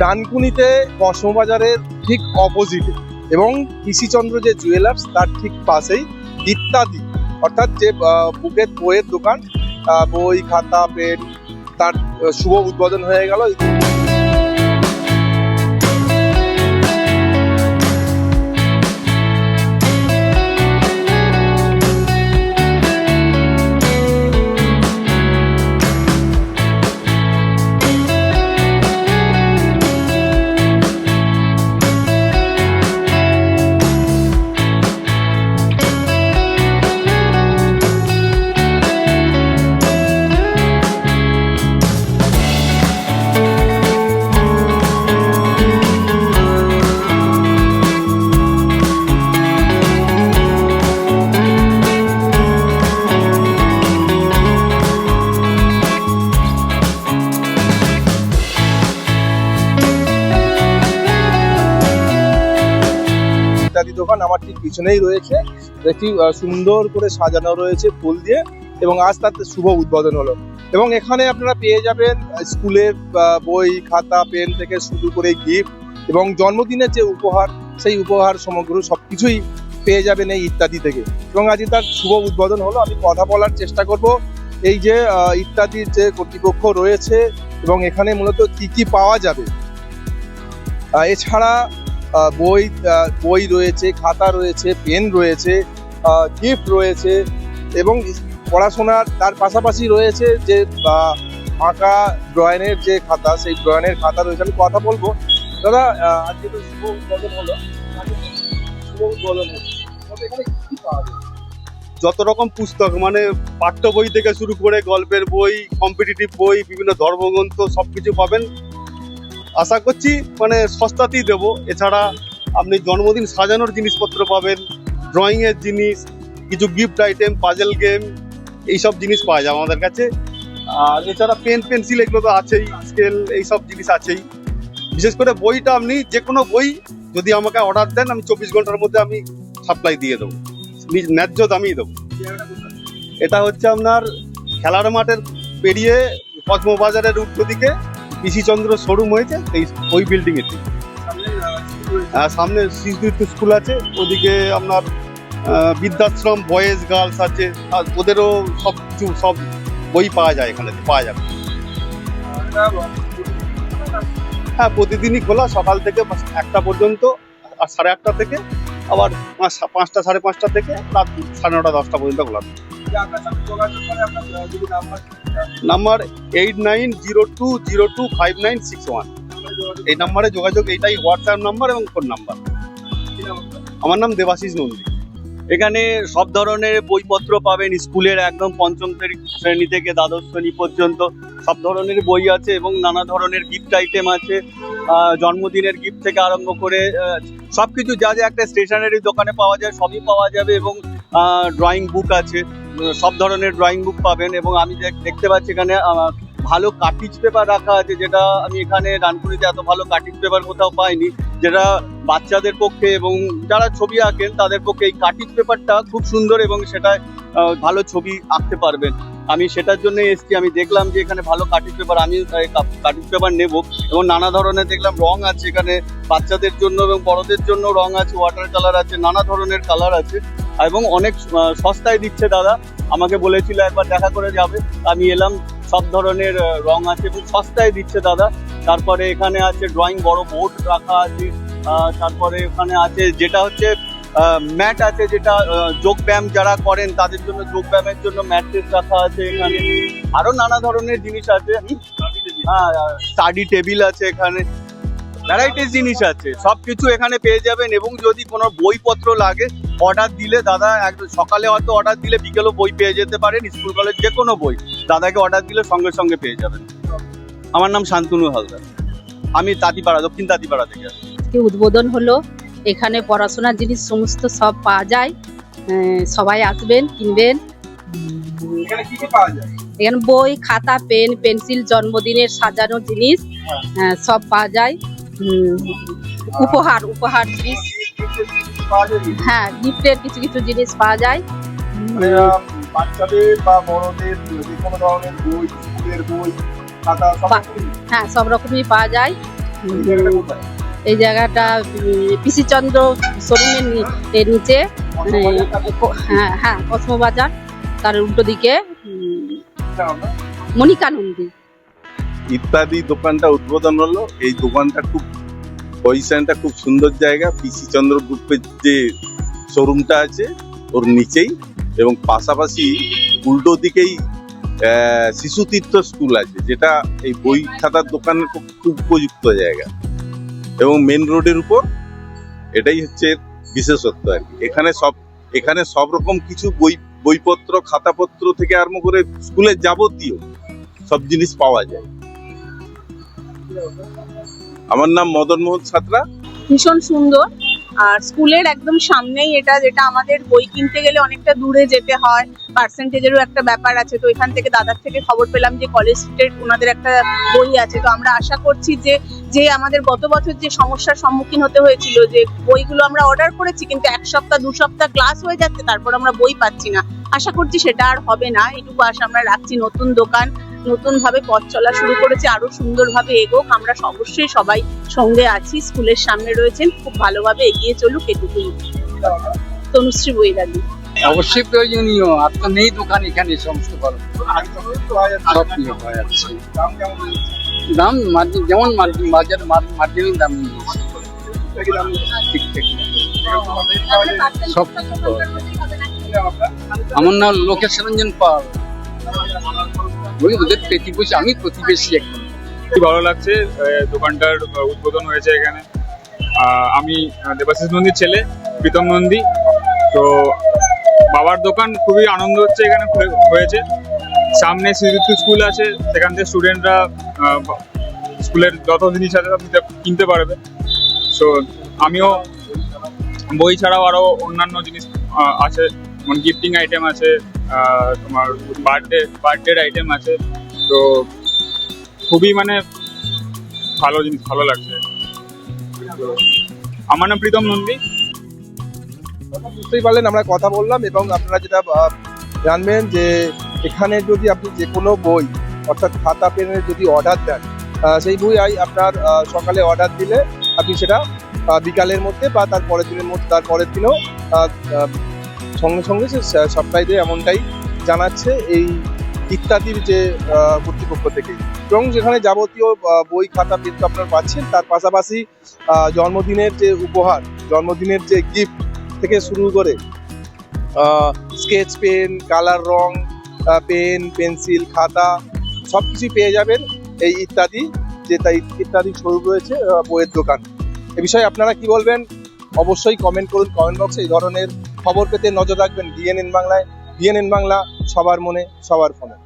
ডানকুনিতে কসমবাজারের ঠিক অপোজিটে এবং কৃষিচন্দ্র যে জুয়েলার্স তার ঠিক পাশেই ইত্যাদি অর্থাৎ যে বুকের বইয়ের দোকান বই, খাতা, পেন, তার শুভ উদ্বোধন হয়ে গেল। দোকান, আমার ঠিক পিছনেই রয়েছে। একটি সুন্দর করে সাজানো রয়েছে ফুল দিয়ে এবং আজ তার শুভ উদ্বোধন হলো। এবং এখানে আপনারা পেয়ে যাবেন স্কুলের বই, খাতা, পেন থেকে শুরু করে গিফট এবং জন্মদিনের যে উপহার, সেই উপহার সমগ্র সব কিছুই পেয়ে যাবেন এই ইত্যাদি থেকে। এবং আজকে তার শুভ উদ্বোধন হলো। আমি কথা বলার চেষ্টা করব। এই যে ইত্যাদির যে কর্তৃপক্ষ রয়েছে এবং এখানে মূলত কি কি পাওয়া যাবে। এছাড়া বই বই রয়েছে, খাতা রয়েছে, পেন রয়েছে গিফট রয়েছে এবং পড়াশোনার, তার পাশাপাশি রয়েছে যে আঁকা ড্রয়িংয়ের যে খাতা, সেই ড্রয়িংয়ের খাতা রয়েছে। আমি কথা বলব। দাদা আজকে তো শুভ উদ্বোধন হলো? যত রকম পুস্তক মানে পাঠ্য বই থেকে শুরু করে গল্পের বই কম্পিটিটিভ বই, বিভিন্ন ধর্মগ্রন্থ সব কিছু পাবেন। আশা করছি মানে সস্তাতেই দেবো। এছাড়া আপনি জন্মদিন সাজানোর জিনিসপত্র পাবেন ড্রয়িংয়ের জিনিস, কিছু গিফট আইটেম পাজেল গেম এইসব জিনিস পাওয়া যায় আমাদের কাছে। আর এছাড়া পেন পেন্সিল এগুলো তো আছেই স্কেল এইসব জিনিস আছেই। বিশেষ করে বইটা আপনি যে কোনো বই যদি আমাকে অর্ডার দেন, আমি চব্বিশ ঘণ্টার মধ্যে আমি সাপ্লাই দিয়ে দেবো। নিজ ন্যায্য দামই দেবো। এটা হচ্ছে আপনার খেলার মাঠের পেরিয়ে কসমবাজারের উল্টো দিকে পিসিচন্দ্র শোরুম হয়েছে এই ওই বিল্ডিং এর ঠিক। সামনে, শিশু স্কুল আছে ওদিকে আপনার বৃদ্ধাশ্রম বয়েজ গার্লস আছে আর ওদেরও সব কিছু সব বই পাওয়া যায় এখানে পাওয়া যাবে হ্যাঁ প্রতিদিনই খোলা সকাল থেকে একটা পর্যন্ত আর সাড়ে আটটা থেকে আবার পাঁচটা সাড়ে পাঁচটা থেকে রাত সাড়ে নটা দশটা পর্যন্ত খোলা থাকে। Number eight nine zero two zero two five nine six one. এই নাম্বারে যোগাযোগ এইটাই হোয়াটসঅ্যাপ নাম্বার এবং ফোন নাম্বার। আমার নাম দেবাশিস নন্দী। এখানে সব ধরনের বইপত্র পাবেন স্কুলের একদম পঞ্চম শ্রেণী- থেকে দ্বাদশ শ্রেণি পর্যন্ত। সব ধরনের বই আছে এবং নানা ধরনের গিফট আইটেম আছে। জন্মদিনের গিফট থেকে আরম্ভ করে সব কিছু যা যা একটা স্টেশনারি দোকানে পাওয়া যায় সবই পাওয়া যাবে এবং ড্রয়িং বুক আছে। সব ধরনের ড্রয়িং বুক পাবেন এবং আমি দেখ- দেখতে পাচ্ছি এখানে ভালো কাটিজ পেপার রাখা আছে, যেটা আমি এখানে ডানকুনিতে এত ভালো কাটিজ পেপার কোথাও পাইনি। যেটা বাচ্চাদের পক্ষে এবং যারা ছবি আঁকেন, তাদের পক্ষে এই কাটিজ পেপারটা খুব সুন্দর এবং সেটা ভালো ছবি আঁকতে পারবেন। আমি সেটার জন্য এসেছি, আমি দেখলাম যে এখানে ভালো কাটিজ পেপার আমি কাটিজ পেপার নেব এবং নানা ধরনের দেখলাম রং আছে এখানে, বাচ্চাদের জন্য এবং বড়দের জন্য রং আছে ওয়াটার কালার আছে, নানা ধরনের কালার আছে। এবং অনেক সস্তায় দিচ্ছে দাদা। আমাকে বলেছিল একবার দেখা করে যাবে। আমি এলাম সব ধরনের রং আছে এবং সস্তায় দিচ্ছে দাদা। তারপরে এখানে আছে ড্রয়িং বড় বোর্ড রাখা আছে। তারপরে ওখানে আছে যেটা হচ্ছে ম্যাট আছে যেটা আহ, যোগ ব্যায়াম যারা করেন তাদের জন্য যোগ ব্যায়ামের জন্য ম্যাট্রেস রাখা আছে এখানে। আরও নানা ধরনের জিনিস আছে। হ্যাঁ স্টাডি টেবিল আছে এখানে। ভ্যারাইটিস জিনিস আছে। সবকিছু এখানে পেয়ে যাবেন এবং যদি কোনো বইপত্র লাগে অর্ডার দিলে দাদা একদম সকালে হয়তো অর্ডার দিলে বিকেলও বই পেয়ে যেতে পারেন স্কুল কলেজ যে কোনো বই। দাদাকে অর্ডার দিলে সঙ্গে সঙ্গে পেয়ে যাবেন। আমার নাম শান্তনু হালদার। আমি তাঁতিপাড়া দক্ষিণ তাঁতিপাড়া থেকে। আজকে উদ্বোধন হলো। এখানে পড়াশোনার জিনিস সমস্ত সব পাওয়া যায়। সবাই আসবেন কিনবেন। এখানে কি কি পাওয়া যায়? এখানে বই খাতা পেন পেন্সিল জন্মদিনের সাজানো জিনিস আহ, সব পাওয়া যায়। উপহার উপহার জিনিস? হ্যাঁ গিফটের কিছু কিছু জিনিস পাওয়া যায়। মানে, বাচ্চাদের বা বড়দের যে কোনো ধরনের বই স্কুলের বই খাতা হ্যাঁ সব রকমই পাওয়া যায়। এই জায়গাটা পিসি চন্দ্র শোরুমের এর নিচে। মানে, হ্যাঁ হ্যাঁ কসমো বাজার তার উল্টো দিকে। উম, ইত্যাদি দোকানটা উদ্বোধন হলো। এই দোকানটা খুব পজিশনটা খুব সুন্দর জায়গা পিসি চন্দ্র গ্রুপের যে শোরুমটা আছে, ওর নিচেই এবং পাশাপাশি উল্টো দিকেই শিশু তীর্থ স্কুল আছে, যেটা এই বই খাতার দোকানের খুব উপযুক্ত জায়গা। এবং মেন রোডের উপর এটাই হচ্ছে বিশেষত্ব আর কি। এখানে সব এখানে সব রকম কিছু বই, বইপত্র, খাতাপত্র থেকে আরম্ভ করে স্কুলের যাবতীয় সব জিনিস পাওয়া যায়। আমার নাম মদন মোহন ছাত্রা। ভীষণ সুন্দর। আর স্কুলের একদম সামনেই এটা যেটা আমাদের বই কিনতে গেলে অনেকটা দূরে যেতে হয়। পার্সেন্টেজেরও একটা ব্যাপার আছে। তো এখান থেকে দাদার থেকে খবর পেলাম যে কলেজ স্ট্রিটের ওনাদের একটা বই আছে। তো আমরা আশা করছি যে যে আমাদের গত বছর যে সমস্যার সম্মুখীন হতে হয়েছিল, যে বইগুলো আমরা অর্ডার করেছি, কিন্তু এক সপ্তাহ, দু সপ্তাহ ক্লাস হয়ে যাচ্ছে, তারপর আমরা বই পাচ্ছি না। আশা করছি সেটা আর হবে না। এটুকু আশা আমরা রাখছি। নতুন দোকান নতুন ভাবে পথ চলা শুরু করেছে আরও সুন্দরভাবে এগোক। আমরা অবশ্যই সবাই সঙ্গে আছি স্কুলের সামনে রয়েছেন খুব ভালোভাবে এগিয়ে চলুক এটুকুই। তনুশ্রী বৈরাগী অবশ্যই প্রয়োজনীয় আর তো নেই দোকান এখানে সমস্ত সব যাচ্ছে। দাম মার্জিন যেমন মার্জিন বাজার মার্জিনের দাম নিয়েছে ঠিক ঠিক। সব আমার নাম লোকেশ রঞ্জন পাল। ওই ওদের প্রতিবেশী আমি প্রতিবেশী একদম খুবই ভালো লাগছে? দোকানটার উদ্বোধন হয়েছে এখানে। আমি দেবাশিস নন্দীর ছেলে, প্রীতম নন্দী। তো বাবার দোকান খুবই আনন্দ হচ্ছে এখানে হয়েছে। সামনে শ্রীযুক্ত স্কুল আছে, সেখান থেকে স্টুডেন্টরা স্কুলের যত জিনিস আছে সব কিনতে পারবে। সো, আমিও বই ছাড়াও আরও অন্যান্য জিনিস আছে, যেমন গিফটিং আইটেম আছে তোমার বার্থডে বার্থডের আইটেম আছে। তো খুবই মানে ভালো জিনিস, ভালো লাগছে। আমার নাম প্রীতম নন্দী। বুঝতেই পারলেন, আমরা কথা বললাম এবং আপনারা যেটা জানবেন যে এখানে যদি আপনি যে কোনো বই, অর্থাৎ খাতা পেনের যদি অর্ডার দেন সেই বই আই আপনার সকালে অর্ডার দিলে আপনি সেটা বিকালের মধ্যে বা তার পরের দিনের মধ্যে, তার পরের দিনেও সঙ্গে সঙ্গে সে সাপ্লাই দেয় এমনটাই জানাচ্ছে এই ইত্যাদির যে কর্তৃপক্ষ থেকে। এবং যেখানে যাবতীয় বই, খাতা, পেন তো আপনারা পাচ্ছেন। তার পাশাপাশি জন্মদিনের যে উপহার, জন্মদিনের যে গিফট থেকে শুরু করে স্কেচ পেন কালার রং পেন পেন্সিল খাতা সব কিছুই পেয়ে যাবেন এই ইত্যাদি যে তাই ইত্যাদি শোরুম রয়েছে বইয়ের দোকান। এ বিষয়ে আপনারা কি বলবেন? অবশ্যই কমেন্ট করুন কমেন্ট বক্সে এই ধরনের খবর পেতে নজর রাখবেন ডিএনএন বাংলায়। ডিএনএন বাংলা সবার মনে সবার ফোনে।